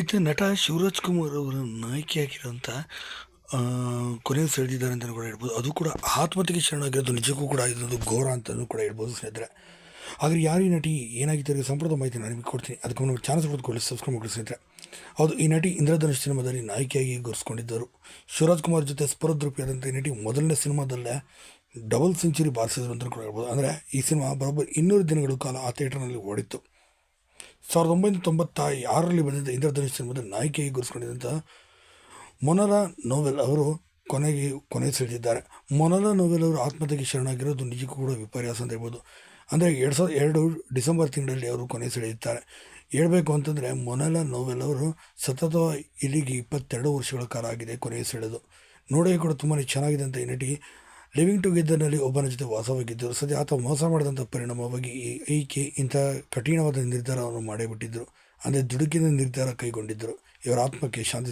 ಇದು ನಟ ಶಿವರಾಜ್ ಕುಮಾರ್ ಅವರ ನಾಯಕಿ ಆಗಿರೋಂಥ ಕೊನೆಯ ಸೆಳೆದಿದ್ದಾರೆ ಅಂತಲೂ ಕೂಡ ಹೇಳ್ಬೋದು. ಅದು ಕೂಡ ಆತ್ಮಹತ್ಯೆಗೆ ಶರಣಾಗಿರೋದು ನಿಜಕ್ಕೂ ಕೂಡ ಇದೊಂದು ಘೋರ ಅಂತಲೂ ಕೂಡ ಹೇಳ್ಬೋದು ಸ್ನೇಹಿತರೆ. ಆದರೆ ಯಾರು ಈ ನಟಿ ಏನಾಗಿದ್ದಾರೆ ಸಂಪೂರ್ಣ ಮಾಹಿತಿ ನಾನು ನಿಮಗೆ ಕೊಡ್ತೀನಿ. ಅದಕ್ಕೆ ನಮ್ಮ ಚಾನ್ಸ್ ಕೊಡ್ಕೊಳ್ಳಿ ಸಬ್ಸ್ಕ್ರೈಬ್ ಮಾಡಿ ಸ್ನೇಹಿತರೆ. ಹೌದು, ಈ ನಟಿ ಇಂದ್ರಧನುಷ್ ಸಿನಿಮಾದಲ್ಲಿ ನಾಯಕಿಯಾಗಿ ಗುರುಸ್ಕೊಂಡಿದ್ದರು ಶಿವರಾಜ್ ಕುಮಾರ್ ಜೊತೆ ಸ್ಪರ್ಧರೂಪಿಯಾದಂಥ ಈ ನಟಿ ಮೊದಲನೇ ಸಿನಿಮಾದಲ್ಲೇ ಡಬಲ್ ಸೆಂಚುರಿ ಬಾರಿಸಿದ್ರು ಅಂತಲೂ ಕೂಡ ಹೇಳ್ಬೋದು. ಅಂದರೆ ಈ ಸಿನಿಮಾ ಬರೋಬ್ಬರಿ ಇನ್ನೂರು ದಿನಗಳ ಕಾಲ ಆ ಥಿಯೇಟರ್ನಲ್ಲಿ ಓಡಿತ್ತು. ಸಾವಿರದ ಒಂಬೈನೂರ ತೊಂಬತ್ತ ಆರರಲ್ಲಿ ಬಂದಿದ್ದ ಇಂದ್ರಧನುಷ್ ಸಿನಿಮಾದ ನಾಯಕಿಯಾಗಿ ಗುರುಸ್ಕೊಂಡಿದ್ದಂಥ ಮೊನಲ ನೋವೆಲ್ ಅವರು ಕೊನೆಗೆ ಕೊನೆ ಸೆಳೆದಿದ್ದಾರೆ. ಮೊನಲ ನೋವೆಲ್ ಅವರು ಆತ್ಮಹತ್ಯೆಗೆ ಶರಣಾಗಿರೋದು ನಿಜಕ್ಕೂ ಕೂಡ ವಿಪರ್ಯಾಸ ಅಂತ ಹೇಳ್ಬೋದು. ಅಂದರೆ ಎರಡು ಸಾವಿರದ ಎರಡು ಡಿಸೆಂಬರ್ ತಿಂಗಳಲ್ಲಿ ಅವರು ಕೊನೆ ಸೆಳೆಯುತ್ತಾರೆ. ಹೇಳಬೇಕು ಅಂತಂದರೆ ಮೊನಲ ನೋವೆಲ್ ಅವರು ಸತತ ಇಲ್ಲಿಗೆ ಇಪ್ಪತ್ತೆರಡು ವರ್ಷಗಳ ಕಾಲ ಆಗಿದೆ ಕೊನೆ ಸೆಳೆದು. ನೋಡೋಕೆ ಕೂಡ ತುಂಬಾ ಚೆನ್ನಾಗಿದೆ ಅಂತ ಈ ನಟಿ ಲಿವಿಂಗ್ ಟುಗೆದರ್ನಲ್ಲಿ ಒಬ್ಬನ ಜೊತೆ ವಾಸವಾಗಿದ್ದರು ಸದ್ಯ ಆತ ಮೋಸ ಮಾಡಿದಂಥ ಪರಿಣಾಮವಾಗಿ ಈಕೆ ಇಂತಹ ಕಠಿಣವಾದ ನಿರ್ಧಾರವನ್ನು ಮಾಡಿಬಿಟ್ಟಿದ್ದರು ಅಂದರೆ ದುಡುಕಿನ ನಿರ್ಧಾರ ಕೈಗೊಂಡಿದ್ದರು ಇವರ ಆತ್ಮಕ್ಕೆ ಶಾಂತಿ